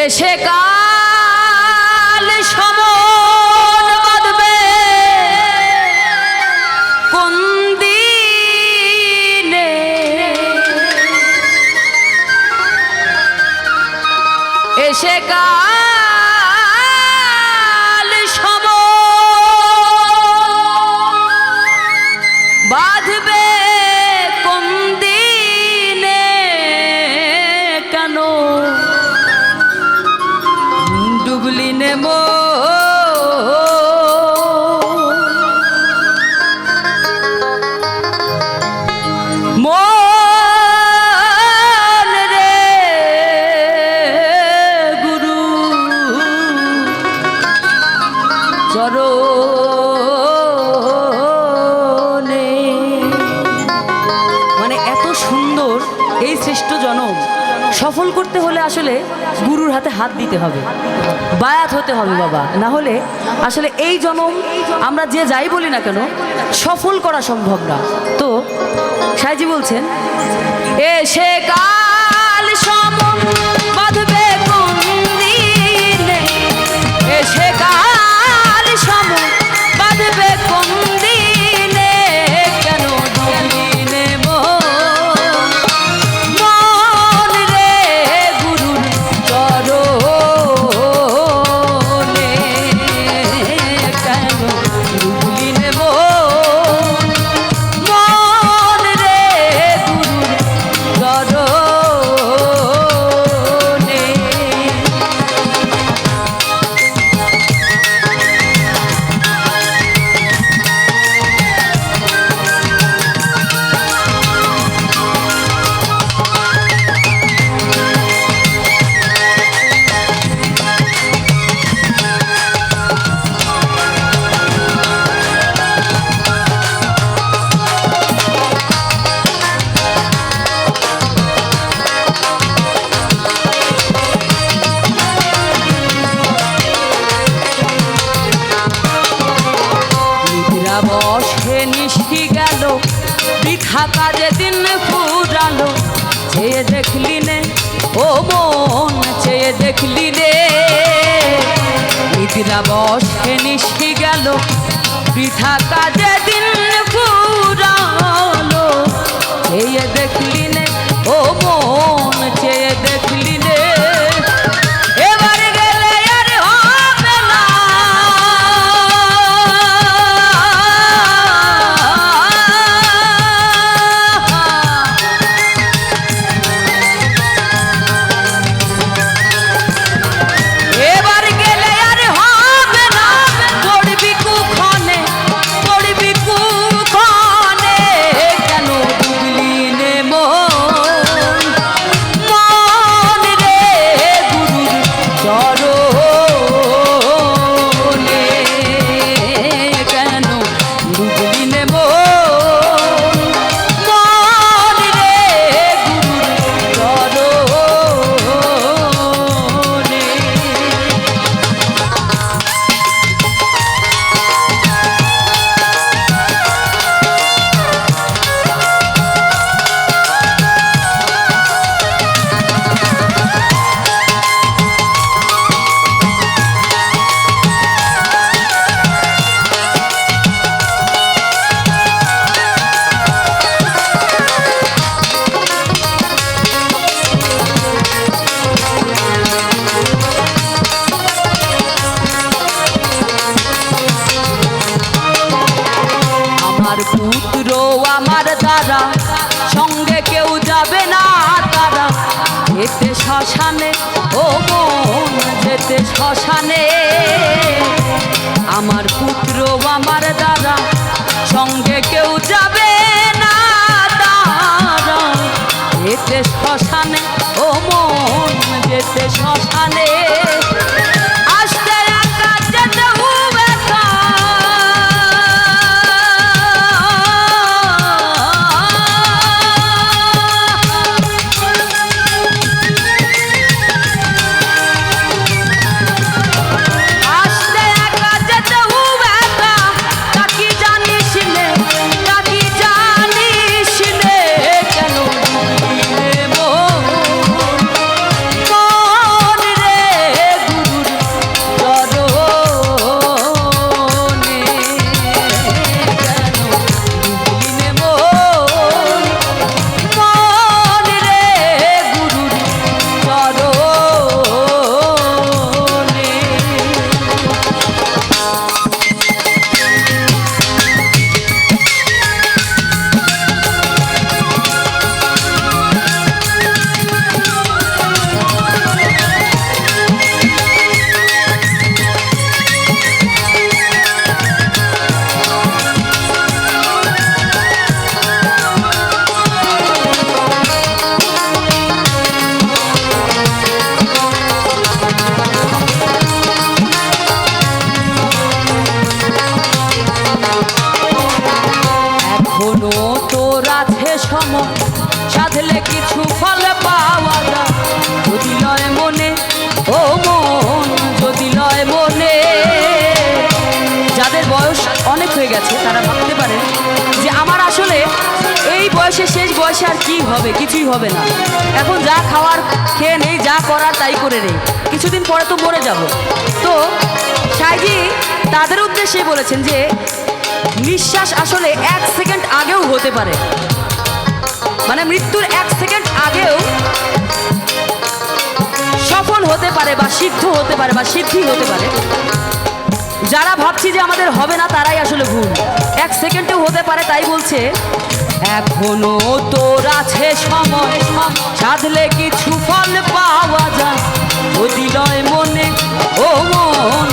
এসে কাল সমন বাঁধবে। কোন দিনে? গুরু চরণে সফল করতে হলে আসলে গুরুর হাতে হাত দিতে হবে। বায়াত হতে হবে বাবা। না হলে আসলে এই জনম আমরা যে যাই বলি না কেন, সফল করা সম্ভব না। তো সাইজি বলছেন, এ সে কাল সম বৃথা যেদিন দিন ফুরালো চেয়ে দেখলি নে, ও মন, চেয়ে দেখলি রে নিদ্রা বসে নিশি গেল বৃথা কাজে দিন ফুরালো শ্মশানে ও মন যেতে শ্মশানে। সময়, সাধলে কিছু ফল পাওয়া যায়। যদি লয় মনে, ও মন লয় মনে। যাদের বয়স অনেক হয়ে গেছে, তারা ভাবতে পারে যে আমার আসলে এই বয়সে, শেষ বয়সে আর কি হবে, কিছুই হবে না। এখন যা খাওয়ার, খেয়ে নেই, যা করার, তাই করে নেই। কিছুদিন পরে তো মরে যাব। তো সাইজি তাদের উদ্দেশ্যে বলেছেন যে, নিঃশ্বাস আসলে এক সেকেন্ড আগেও হতে পারে। মানে মৃত্যুর এক সেকেন্ড আগেও সফল হতে পারে বা সিদ্ধ হতে পারে বা সিদ্ধি হতে পারে। যারা ভাবছি যে আমাদের হবে না, তারাই আসলে ভুল। এক সেকেন্ডেও হতে পারে, তাই বলছে, এখনও তোর আছে সময়, সাধলে কিছু ফল পাওয়া যায়। অতিলয় মনে ও মন